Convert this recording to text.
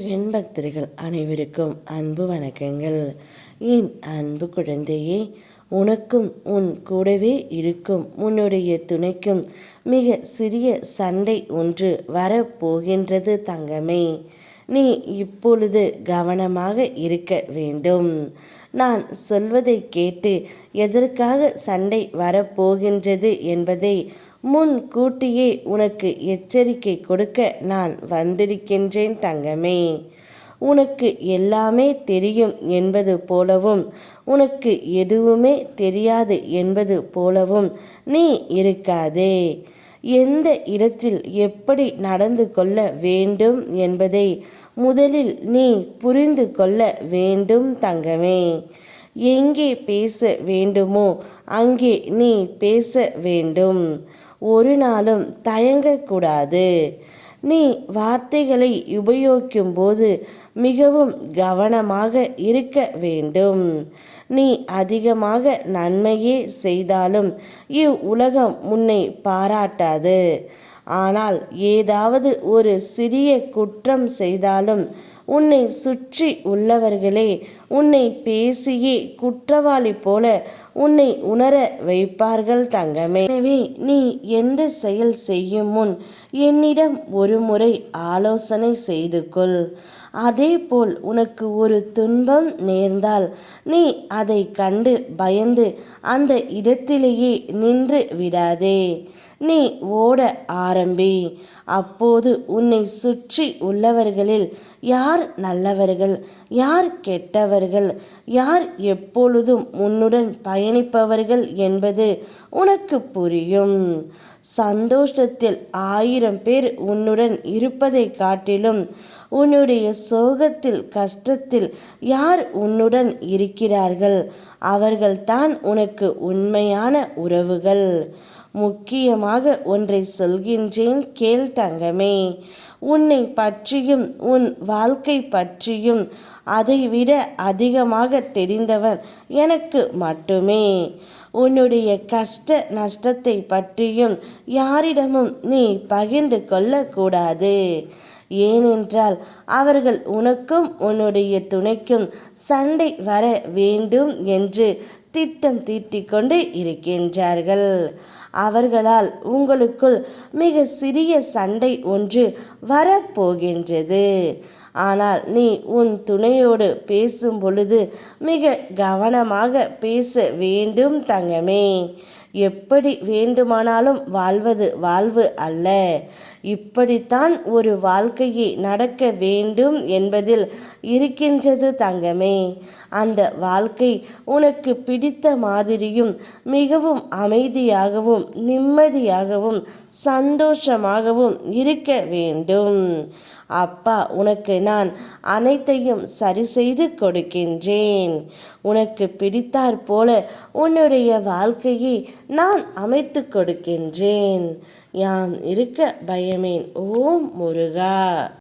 என் பக்தர்கள் அனைவருக்கும் அன்பு வணக்கங்கள். என் அன்பு குழந்தையே உனக்கும் உன் கூடவே இருக்கும் உன்னுடைய துணைக்கும் மிக சிறிய சண்டை ஒன்று வரப்போகின்றது தங்கமே. நீ இப்பொழுது கவனமாக இருக்க வேண்டும். நான் சொல்வதை கேட்டு எதற்காக சண்டை வரப்போகின்றது என்பதை முன் கூட்டியே உனக்கு எச்சரிக்கை கொடுக்க நான் வந்திருக்கின்றேன் தங்கமே. உனக்கு எல்லாமே தெரியும் என்பது போலவும் உனக்கு எதுவுமே தெரியாது என்பது போலவும் நீ இருக்காதே. எந்த இடத்தில் எப்படி நடந்து கொள்ள வேண்டும் என்பதை முதலில் நீ புரிந்து கொள்ள வேண்டும் தங்கமே. எங்கே பேச வேண்டுமோ அங்கே நீ பேச வேண்டும். ஒரு நாளும் தயங்கக்கூடாது. நீ வார்த்தைகளை உபயோகிக்கும் போது மிகவும் கவனமாக இருக்க வேண்டும். நீ அதிகமாக நன்மையே செய்தாலும் இவ் உலகம் உன்னை பாராட்டாது. ஆனால் ஏதாவது ஒரு சிறிய குற்றம் செய்தாலும் உன்னை சுற்றி உள்ளவர்களே உன்னை பேசியே குற்றவாளி போல உன்னை உணர வைப்பார்கள் தங்கமே. எனவே நீ எந்த செயல் செய்யும் முன் என்னிடம் ஒரு முறை ஆலோசனை செய்து கொள். அதேபோல் உனக்கு ஒரு துன்பம் நேர்ந்தால் நீ அதை கண்டு பயந்து அந்த இடத்திலேயே நின்று விடாதே. நீ ஓட ஆரம்பி. அப்போது உன்னை சுற்றி உள்ளவர்களில் யார் யார் நல்லவர்கள்? யார் கெட்டவர்கள்? யார் எப்பொழுதும் உன்னுடன் பயணிப்பவர்கள் என்பது உனக்கு புரியும். சந்தோஷத்தில் ஆயிரம் பேர் உன்னுடன் இருப்பதை காட்டிலும் உன்னுடைய சோகத்தில் கஷ்டத்தில் யார் உன்னுடன் இருக்கிறார்கள்? அவர்கள்தான் உனக்கு உண்மையான உறவுகள். முக்கியமாக ஒன்றை சொல்கின்றேன் கேள் தங்கமே. உன்னை பற்றியும் உன் வாழ்க்கை பற்றியும் அதைவிட அதிகமாக தெரிந்தவன் எனக்கு மட்டுமே. உன்னுடைய கஷ்ட நஷ்டத்தை பற்றியும் யாரிடமும் நீ பகிர்ந்து கொள்ளக்கூடாது. ஏனென்றால் அவர்கள் உனக்கும் உன்னுடைய துணைக்கும் சண்டை வர வேண்டும் என்று திட்டம் தீட்டிக்கொண்டு இருக்கின்றார்கள். அவர்களால் உங்களுக்குள் மிக சிறிய சண்டை ஒன்று வரப்போகின்றது. ஆனால் நீ உன் துணையோடு பேசும் பொழுது மிக கவனமாக பேச வேண்டும் தங்கமே. எப்படி வேண்டுமானாலும் வாழ்வது வாழ்வு அல்ல. இப்படித்தான் ஒரு வாழ்க்கையை நடக்க வேண்டும் என்பதில் இருக்கின்றது தங்கமே. அந்த வாழ்க்கை உனக்கு பிடித்த மாதிரியும் மிகவும் அமைதியாகவும் நிம்மதியாகவும் சந்தோஷமாகவும் இருக்க வேண்டும். அப்பா உனக்கு நான் அனைத்தையும் சரி செய்து கொடுக்கின்றேன். உனக்கு பிடித்தாற் போல உன்னுடைய வாழ்க்கையை நான் அமைத்து கொடுக்கின்றேன். யாம் இருக்க பயமேன்? ஓம் முருகா.